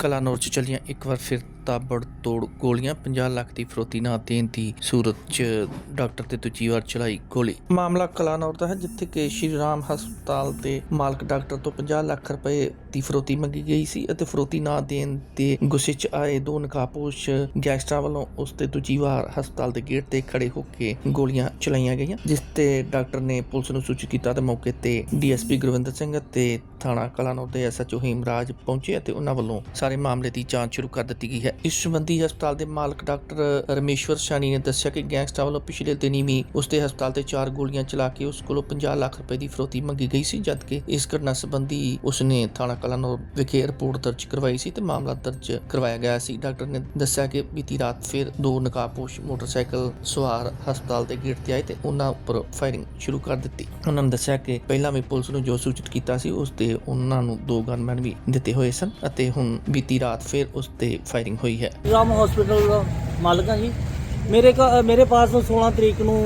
ਕਲਾਨੌਰ ਚ ਚੱਲੀਆਂ ਇੱਕ ਵਾਰ ਫਿਰ ਤਾਬੜ ਤੋੜ ਗੋਲੀਆਂ 50 ਲੱਖ ਦੀ ਫਰੋਤੀ ਨਾ ਦੇਣ ਦੀ ਸੂਰਤ ਚ ਡਾਕਟਰ ਤੇ ਦੂਜੀ ਵਾਰ ਚਲਾਈ ਗੋਲੀ। ਮਾਮਲਾ ਕਲਾਨੌਰ ਦਾ ਹੈ, ਜਿੱਥੇ ਕਿ ਸ਼੍ਰੀ ਰਾਮ ਹਸਪਤਾਲ ਦੇ ਮਾਲਕ ਡਾਕਟਰ ਤੋਂ 50 ਲੱਖ ਰੁਪਏ ਦੀ ਫਰੋਤੀ ਮੰਗੀ ਗਈ ਸੀ ਅਤੇ ਫਰੋਤੀ ਨਾ ਦੇਣ ਦੇ ਗੁੱਸੇ ਚ ਆਏ ਦੋ ਨਕਾਬਪੋਸ਼ ਗੈਂਗਸਟਰਾਂ ਵੱਲੋਂ ਉਸ ਤੇ ਦੂਜੀ ਵਾਰ ਹਸਪਤਾਲ ਦੇ ਗੇਟ ਤੇ ਖੜੇ ਹੋ ਕੇ ਗੋਲੀਆਂ ਚਲਾਈਆਂ ਗਈਆਂ, ਜਿਸ ਤੇ ਡਾਕਟਰ ਨੇ ਪੁਲਿਸ ਨੂੰ ਸੂਚਿਤ ਕੀਤਾ ਤੇ ਮੌਕੇ ਤੇ ਡੀਐਸਪੀ ਗੁਰਵਿੰਦਰ ਸਿੰਘ ਅਤੇ ਥਾਣਾ ਕਲਾਨੌਰ ਦੇ ਐਸਐਚਓ ਹੀਮਰਾਜ ਪਹੁੰਚੇ ਅਤੇ ਉਹਨਾਂ ਵੱਲੋਂ ਸਾਰੇ ਮਾਮਲੇ ਦੀ ਜਾਂਚ ਸ਼ੁਰੂ ਕਰ ਦਿੱਤੀ ਗਈ ਹੈ। ਇਸ ਸੰਬੰਧੀ ਹਸਪਤਾਲ ਦੇ ਮਾਲਕ ਡਾਕਟਰ ਰਮੇਸ਼ਵਰ ਸ਼ਾਨੀ ਨੇ ਦੱਸਿਆ ਕਿ ਗੈਂਗਸਟਰ ਵੱਲੋਂ ਪਿਛਲੇ ਦਿਨੀ ਵੀ ਉਸ ਦੇ ਹਸਪਤਾਲ ਤੇ ਚਾਰ ਗੋਲੀਆਂ ਚਲਾ ਕੇ ਉਸ ਕੋਲੋਂ 50 ਲੱਖ ਰੁਪਏ ਦੀ ਫਰੋਤੀ ਮੰਗੀ ਗਈ ਸੀ, ਜਦਕਿ ਇਸ ਘਟਨਾ ਸੰਬੰਧੀ ਉਸਨੇ ਥਾਣਾ ਕਲਾਨੌਰ ਵਿਖੇ ਰਿਪੋਰਟ ਦਰਜ ਕਰਵਾਈ ਸੀ ਤੇ ਮਾਮਲਾ ਦਰਜ ਕਰਵਾਇਆ ਗਿਆ ਸੀ। ਡਾਕਟਰ ਨੇ ਦੱਸਿਆ ਕਿ ਬੀਤੀ ਰਾਤ ਫਿਰ ਦੋ ਨਕਾਬਪੋਸ਼ ਮੋਟਰਸਾਈਕਲ ਸਵਾਰ ਹਸਪਤਾਲ ਦੇ ਗੇਟ ਤੇ ਆਏ ਤੇ ਉਹਨਾਂ ਉੱਪਰ ਫਾਇਰਿੰਗ ਸ਼ੁਰੂ ਕਰ ਦਿੱਤੀ। ਉਹਨਾਂ ਨੇ ਦੱਸਿਆ ਕਿ ਪਹਿਲਾਂ ਵੀ ਪੁਲਿਸ ਨੂੰ ਜੋ ਸੂਚਿਤ ਕੀਤਾ ਸੀ, ਉਸ ਤੇ ਉਹਨਾਂ ਨੂੰ ਦੋ ਗਨਮੈਨ ਵੀ ਦਿੱਤੇ ਹੋਏ ਸਨ ਅਤੇ ਹੁਣ ਬੀਤੀ ਰਾਤ ਫਿਰ ਉਸ ਤੇ ਫਾਇਰਿੰਗ ਹੋਈ ਹੈ। ਰਾਮ ਹਸਪੀਟਲ ਦਾ ਮਾਲਕ ਹਾਂ ਜੀ। ਮੇਰੇ ਕਾ ਮੇਰੇ ਪਾਸ 16 ਤਰੀਕ ਨੂੰ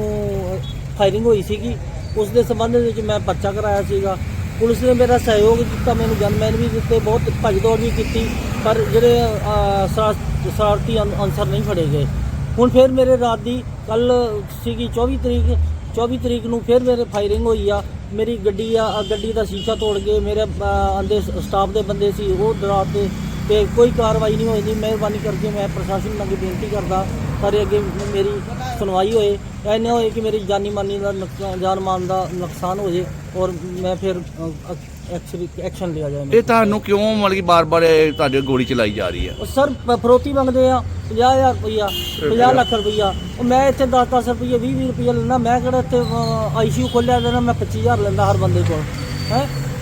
ਫਾਇਰਿੰਗ ਹੋਈ ਸੀਗੀ। ਉਸ ਦੇ ਸੰਬੰਧ ਵਿੱਚ ਮੈਂ ਪਰਚਾ ਕਰਾਇਆ ਸੀਗਾ। ਪੁਲਿਸ ਨੇ ਮੇਰਾ ਸਹਿਯੋਗ ਦਿੱਤਾ ਮੈਨੂੰ ਗਨਮੈਨ ਵੀ ਦਿੱਤੇ ਬਹੁਤ ਭੱਜ ਦੌੜ ਵੀ ਕੀਤੀ ਪਰ ਜਿਹੜੇ ਅਹ, ਸ਼ਰਾਰਤੀ ਅਨ- ਅਨਸਰ ਨਹੀਂ ਫੜੇ ਗਏ। ਹੁਣ ਫਿਰ ਮੇਰੇ ਰਾਤ ਦੀ ਕੱਲ ਸੀਗੀ 24 ਤਰੀਕ 24 ਤਰੀਕ ਨੂੰ ਫਿਰ ਮੇਰੇ ਫਾਇਰਿੰਗ ਹੋਈ ਆ। ਮੇਰੀ ਗੱਡੀ ਆ ਗੱਡੀ ਦਾ ਸ਼ੀਸ਼ਾ ਤੋੜ ਕੇ ਮੇਰੇ ਅਹ, ਅੰਦੇ ਸਟਾਫ ਦੇ ਬੰਦੇ ਸੀ ਉਹ ਡਰਾ ਤੇ ਤੇ ਕੋਈ ਕਾਰਵਾਈ ਨਹੀਂ ਹੋਈ। ਦੀ ਮਿਹਰਬਾਨੀ ਕਰਕੇ ਮੈਂ ਪ੍ਰਸ਼ਾਸਨ ਅੱਗੇ ਬੇਨਤੀ ਕਰਦਾ ਸਾਰੇ ਅੱਗੇ ਮੇਰੀ ਸੁਣਵਾਈ ਹੋਏ। ਐਨੇ ਹੋਏ ਕਿ ਮੇਰੀ ਜਾਨੀ ਮਾਨੀ ਦਾ ਨੁਕਸਾਨ ਜਾਨ ਮਾਲ ਦਾ ਨੁਕਸਾਨ ਹੋ ਜੇ ਔਰ ਮੈਂ ਫਿਰ ਐਕਸ਼ਨ ਐਕਸ਼ਨ ਲਿਆ ਜਾਏ ਇਹ ਤੁਹਾਨੂੰ ਕਿਉਂ ਮਤਲਬ ਕਿ ਬਾਰ-ਬਾਰ ਤੁਹਾਡੇ ਗੋਲੀ ਚਲਾਈ ਜਾ ਰਹੀ ਹੈ? ਉਹ ਸਰ ਫਰੋਤੀ ਮੰਗਦੇ ਆ 50000 ਰੁਪਈਆ 50 ਲੱਖ ਰੁਪਈਆ। ਉਹ ਮੈਂ ਇੱਥੇ 10-10 ਰੁਪਈਏ 20-20 ਰੁਪਈਆ ਲੈਣਾ ਮੈਂ ਕਿਹੜਾ ਇੱਥੇ ਆਈਸੀਯੂ ਖੋਲਿਆ ਦੇਣਾ ਮੈਂ 25000 ਲੈਂਦਾ ਹਰ ਬੰਦੇ ਕੋਲ। ਹੈ?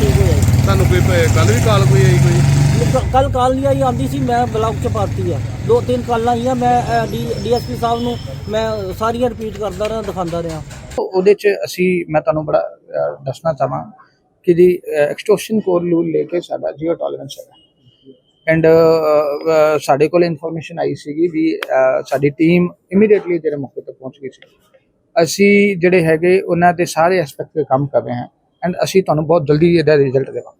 ਠੀਕ ਹੋ ਜਾਏ ਤੁਹਾਨੂੰ ਕੋਈ ਕੱਲ ਵੀ ਕਾਲ ਕੋਈ ਆਈ ਕੋਈ? ਕੱਲ ਕਾਲ ਨਹੀਂ ਆਈ ਆਂਦੀ ਸੀ ਮੈਂ ਬਲੌਕ ਚ ਪਾਤੀ ਆ। ਦੋ ਤਿੰਨ ਕਾਲਾਂ ਆਈਆਂ ਮੈਂ ਡੀਐਸਪੀ ਸਾਹਿਬ ਨੂੰ ਮੈਂ ਸਾਰੀਆਂ ਰਿਪੀਟ ਕਰਦਾ ਰਿਹਾ ਦਿਖਾਉਂਦਾ ਰਿਹਾ। ਉਹਦੇ ਚ ਅਸੀਂ ਮੈਂ ਤੁਹਾਨੂੰ ਬੜਾ ਅਹ, ਦੱਸਣਾ ਚਾਹਾਂ ਕਿ ਜੀ ਐਕਸਟੋਰਸ਼ਨ ਕੋਰ ਰੂਲ ਲੈ ਕੇ ਸਾਡਾ ਜੀਓ ਟੋਲਰੈਂਸ ਹੈ ਐਂਡ ਸਾਡੇ ਕੋਲ ਇਨਫੋਰਮੇਸ਼ਨ ਆਈ ਸੀਗੀ ਵੀ ਸਾਡੀ ਟੀਮ ਇਮੀਡੀਏਟਲੀ ਜਿਹੜੇ ਮੌਕੇ ਤੇ ਪਹੁੰਚ ਗਈ ਸੀ। ਅਸੀਂ ਜਿਹੜੇ ਹੈਗੇ ਉਹਨਾਂ ਦੇ ਸਾਰੇ ਐਸਪੈਕਟ ਤੇ ਕੰਮ ਕਰ ਰਹੇ ਹਾਂ। ਐਂਡ ਅਸੀਂ ਤੁਹਾਨੂੰ ਬਹੁਤ ਜਲਦੀ ਇਹਦਾ ਰਿਜ਼ਲਟ ਦੇਵਾਂਗੇ।